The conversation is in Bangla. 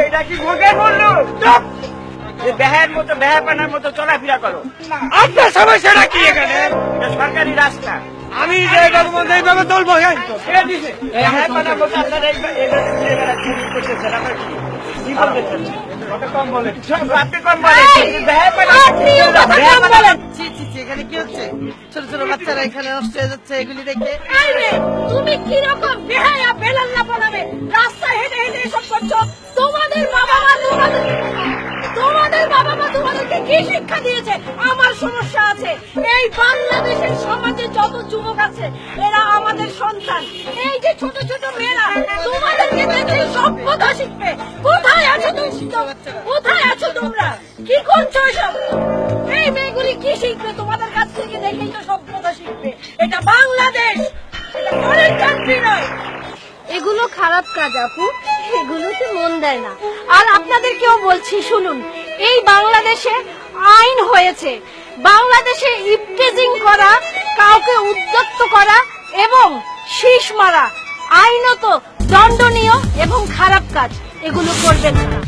এইটা কি ভোগের মূল্য চুপ! যে বেহার মতো বেহাপানার মতো চলাফেরা করো। আপনার সমস্যাটা কি এখানে? এটা সরকারি রাস্তা। আমি মধ্যে এইভাবে চলবো কি? এখানে হচ্ছে? ছোট ছোট বাচ্চারা এখানে নষ্ট হয়ে যাচ্ছে এগুলি দেখে। তুমি কীরকম বেহায়া বেলাল্লা যুবক আছে, এরা আমাদের সন্তান। এই যে ছোট ছোট মেয়েরা তোমাদেরকে দেখে সভ্যতা শিখবে। কোথায় আছো তুমি কোথায় আছো তোমরা? কি করছ এসব? এই মেয়েগুলি কি শিখবে? তোমাদের কাছ থেকে দেখেই তো সভ্যতা শিখবে। এটা বাংলাদেশ নয়। এগুলো খারাপ কাজ, আপু। এগুলোতে মন দেয় না। আর আপনাদেরকেও বলছি, শুনুন, এই বাংলাদেশে আইন হয়েছে। বাংলাদেশে ইপটেজিং করা উদ্যক্ত করা এবং শীষ মারা আইনত দণ্ডনীয় এবং খারাপ কাজ। এগুলো করবেন না।